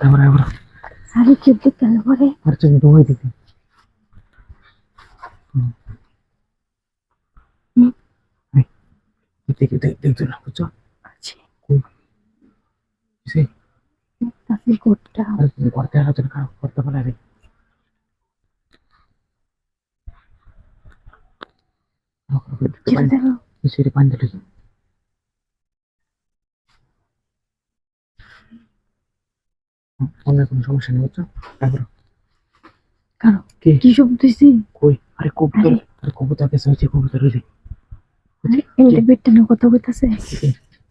তারপরে আবার আরে যুদ্ধ কেন করে আর তুমি দোয়াই দিতে হুম। দেখি দেখছ না বুঝছ আছে কিসে তাদের গোটটা আর তুমি করতে আলোচনা খারাপ করতে পারে রে ছেড়ে দেবো সেটা পানি দিলে অন্য কোনো সমস্যা নেই বুঝছ? তারপর কারও কি? কি শব্দ হয়েছে কই? আরে কবুতর। আরে। কবুতর হয়েছে কবুতর এমনি বেডটা না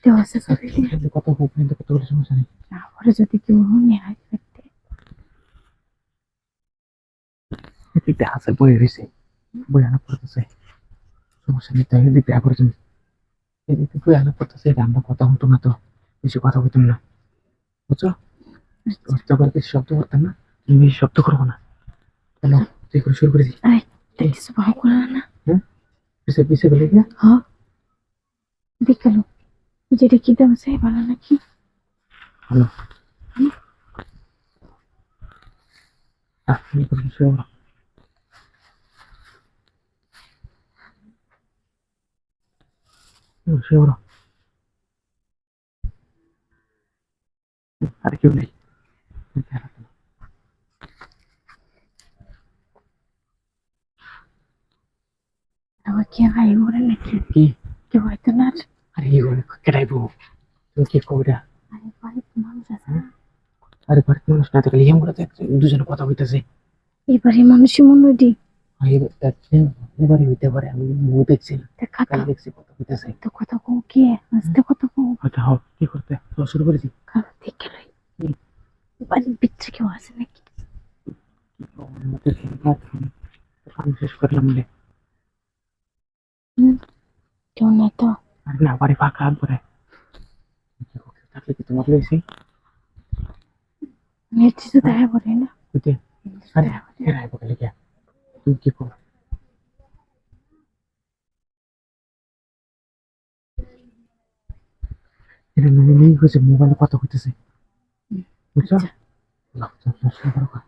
দেওয়া আছে ছবি কিন্তু কত কিন্তু কত বলে সমস্যা নেই। না পরে যদি কেউ নেয় দেখতে। এদিকটা হাসে বয়ে রয়েছে। বয়ে আনা পড়তেছে সমস্যা নেই তাই এদিকটা আবার তুমি। এদিকে বয়ে আনা পড়তেছে এটা আমরা কথা হতো না তো বেশি কথা হইতাম না। বুঝছ? শব্দ করতাম না তুমি বেশি শব্দ করব না। চলো তুই করে শুরু করে দিই ভালো করে না। গিয়া হ্যাঁ? দেখাল যেটা কি দাম চাই ভালো নাকি ভালো। করে আর কেউ নেই। আমার কি আই করে নাকি? কি? কেউ হয়তো না আরে এই করে কেটাইবো তুমি কি কবিরা আরে বাড়িতে মানুষ আছে। না আরে বাড়িতে মানুষ না থাকলে এম করে দেখ দুজনে কথা হইতেছে এবারে মানুষই মনে হয় এবারে হইতে পারে আমি মুখ দেখছি দেখা কাল তো দেখছি কথা হইতেছে তো কথা কো কে? আস্তে কথা কো হয়তো হও কি করতে? শুরু করেছি। বাড়ির ভিতরে কেউ আছে নাকি শেষ করলাম রে কেউ না তো না বাড়ি ফাঁকা পরে থাকলে কি তোমার লইছি নিশ্চিত দেখা পড়ে না বুঝতে আরে এরাই বলে গিয়া তুই কি কর এটা নেই হয়েছে মোবাইলে কথা হইতেছে বুঝছ লাভ তো নষ্ট করো না।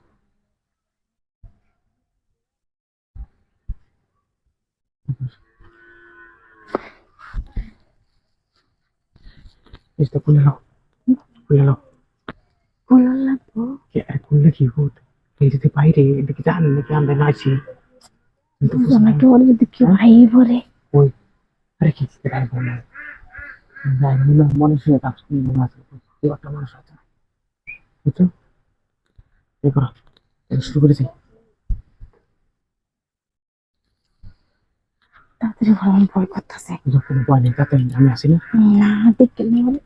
এটা খুলে নাও খুলে নাও বলো লাগবো কে আর খুললে কি হতো এই যদি বাইরে এদিকে জান নাকি আমরা নাচি। জোনাকে ওর যদি কেউ আই পড়ে ওই আরে কি রায় বলে রায় বলে মানুষের কাজ করি মনে আছে একটা মানুষ আছে বুঝছ করো শুরু করেছি তাড়াতাড়ি ভালো ভয় করতেছে। যখন ভয় তাতে আমি আসি না না দেখে বলে।